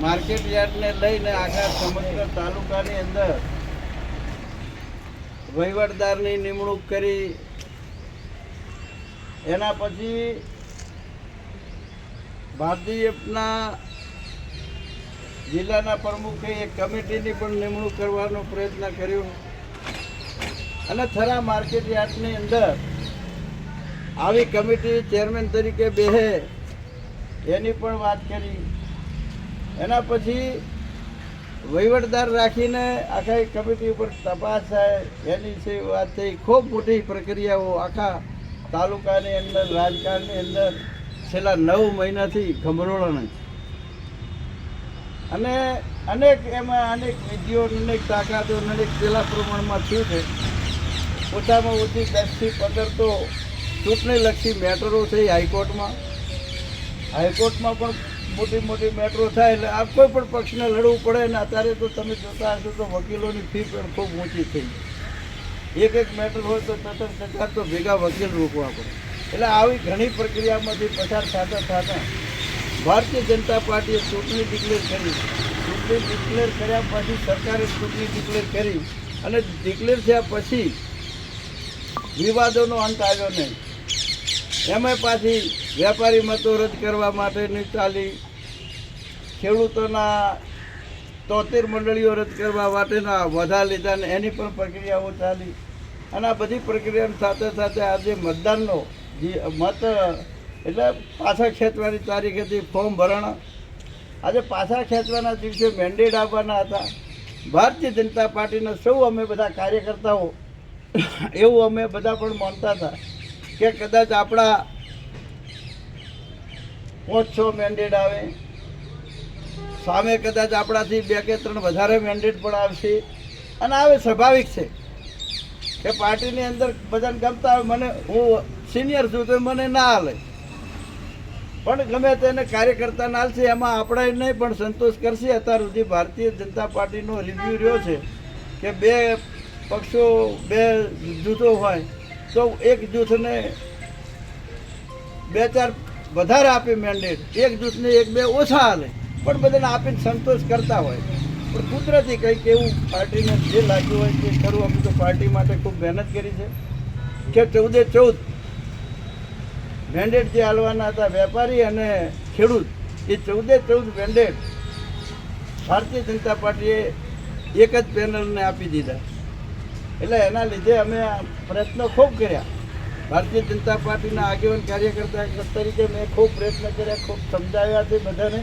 Market યાર્ડને લઈને આખા સમગ્ર તાલુકાની અંદર વહીવટદારની નિમણૂક કરી, એના પછી ભારતીયના જિલ્લાના પ્રમુખે એક કમિટીની પણ નિમણૂક કરવાનો પ્રયત્ન કર્યો. અને થરા માર્કેટ યાર્ડની અંદર આવી કમિટી ચેરમેન તરીકે બેહે એની પણ વાત કરી. એના પછી વહીવટદાર રાખીને આખા કમિટી ઉપર તપાસ થાય, એની છે વાત થઈ, ખૂબ મોટી પ્રક્રિયાઓ આખા તાલુકાની અંદર, રાજકારણની અંદર છેલ્લા નવ મહિનાથી ગમરોળણ અને અનેક એમાં અનેક વિધિઓ, અનેક તાકાતો, અનેક પેલા પ્રમાણમાં થયું છે. ઓછામાં ઓછી દસથી પંદર તો ચૂંટણીલક્ષી મેટરો થઈ હાઈકોર્ટમાં. હાઈકોર્ટમાં પણ મોટી મોટી મેટ્રો થાય એટલે આ કોઈ પણ પક્ષને લડવું પડે ને અત્યારે તો તમે જોતા હશો તો વકીલોની ફી પણ ખૂબ ઊંચી થઈ એક એક મેટર હોય તો ત્રણ સરકાર તો ભેગા વકીલ રોકવા પડે. એટલે આવી ઘણી પ્રક્રિયામાંથી પસાર થતા થતા ભારતીય જનતા પાર્ટીએ ચૂંટણી ડિક્લેર કરી. ચૂંટણી ડિક્લેર કર્યા પછી સરકારે ચૂંટણી ડિક્લેર કરી. અને ડિક્લેર થયા પછી વિવાદોનો અંત આવ્યો નહીં. એમાં પાછી વેપારી મતો રદ કરવા માટેની ચાલી ખેડૂતોના તોતેર મંડળીઓ રદ કરવા માટેના વધા લીધા ને એની પણ પ્રક્રિયાઓ ચાલી. અને આ બધી પ્રક્રિયાની સાથે સાથે આજે મતદાનનો જે મત, એટલે પાછા ખેંચવાની તારીખ હતી, ફોર્મ ભરણ આજે પાછા ખેંચવાના દિવસે મેન્ડેટ આપવાના હતા. ભારતીય જનતા પાર્ટીના સૌ અમે બધા કાર્યકર્તાઓ, એવું અમે બધા પણ માનતા હતા. કે કદાચ આપણા પાંચ છ મેન્ડેટ આવે. સામે કદાચ આપણાથી બે કે ત્રણ વધારે મેન્ડેટ પણ આવશે. અને આવે સ્વાભાવિક છે કે પાર્ટીની અંદર બધાને ગમતા આવે મને હું સિનિયર છું તો મને ના હાલે. પણ ગમે તેને કાર્યકર્તા ના હાલશે, એમાં આપણે નહીં, પણ સંતોષ કરશે. અત્યાર સુધી ભારતીય જનતા પાર્ટીનો રિવ્યૂ રહ્યો છે કે બે પક્ષો, બે જૂથો હોય તો એક જૂથને બે ચાર વધારે આપે મેન્ડેટ એક જૂથને એક બે ઓછા હાલે. પણ બધાને આપીને સંતોષ કરતા હોય. પણ કુદરતી કંઈક એવું પાર્ટીને જે લાગ્યું હોય તે ખરું. અમે તો પાર્ટી માટે ખૂબ મહેનત કરી છે. કે ચૌદે ચૌદ મેન્ડેટ જે હાલવાના હતા, વેપારી અને ખેડૂત, એ ચૌદે ચૌદ મેન્ડેટ ભારતીય જનતા પાર્ટીએ એક જ પેનલને આપી દીધા. એટલે એના લીધે અમે પ્રયત્નો ખૂબ કર્યા. ભારતીય જનતા પાર્ટીના આગેવાન કાર્યકર્તા તરીકે મેં ખૂબ પ્રયત્ન કર્યા, ખૂબ સમજાવ્યા છે બધાને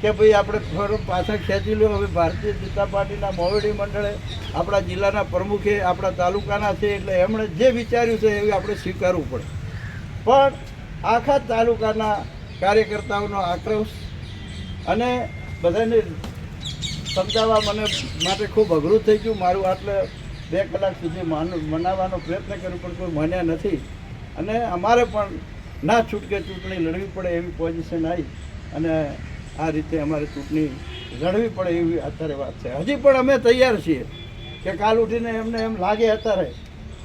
કે ભાઈ આપણે ફોરમ પાછા ખેંચી લો હવે ભારતીય જનતા પાર્ટીના મોવડી મંડળે આપણા જિલ્લાના પ્રમુખે આપણા તાલુકાના છે એટલે એમણે જે વિચાર્યું છે એવું આપણે સ્વીકારવું પડે. પણ આખા તાલુકાના કાર્યકર્તાઓનો આક્રોશ અને બધાને સમજાવવા મને માટે ખૂબ અઘરું થઈ ગયું. મારું આટલે બે કલાક સુધી માન, મનાવવાનો પ્રયત્ન કર્યો, પણ કોઈ માન્યા નથી. અને અમારે પણ ના છૂટકે ચૂંટણી લડવી પડે એવી પોઝિશન આવી. અને આ રીતે અમારે ચૂંટણી લડવી પડે એવી અત્યારે વાત છે. હજી પણ અમે તૈયાર છીએ કે કાલ ઉઠીને એમને એમ લાગે અત્યારે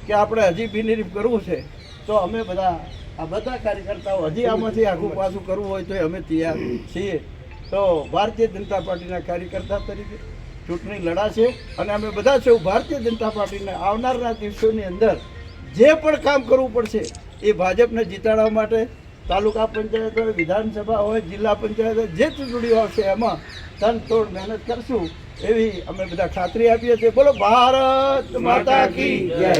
કે આપણે હજી બિનરીફ કરવું છે. તો અમે બધા, આ બધા કાર્યકર્તાઓ હજી આમાંથી આખું પાછું કરવું હોય તો અમે તૈયાર છીએ. તો ભારતીય જનતા પાર્ટીના કાર્યકર્તા તરીકે ચૂંટણી લડાશે અને અમે બધા સૌ ભારતીય જનતા પાર્ટીને આવનારના દિવસોની અંદર જે પણ કામ કરવું પડશે એ ભાજપને જીતાડવા માટે તાલુકા પંચાયત હોય, વિધાનસભા હોય, જિલ્લા પંચાયત હોય, જે ચૂંટણીઓ આવશે એમાં તન તોડ મહેનત કરશું એવી અમે બધા ખાતરી આપીએ છીએ. બોલો, ભારત માતા કી જય.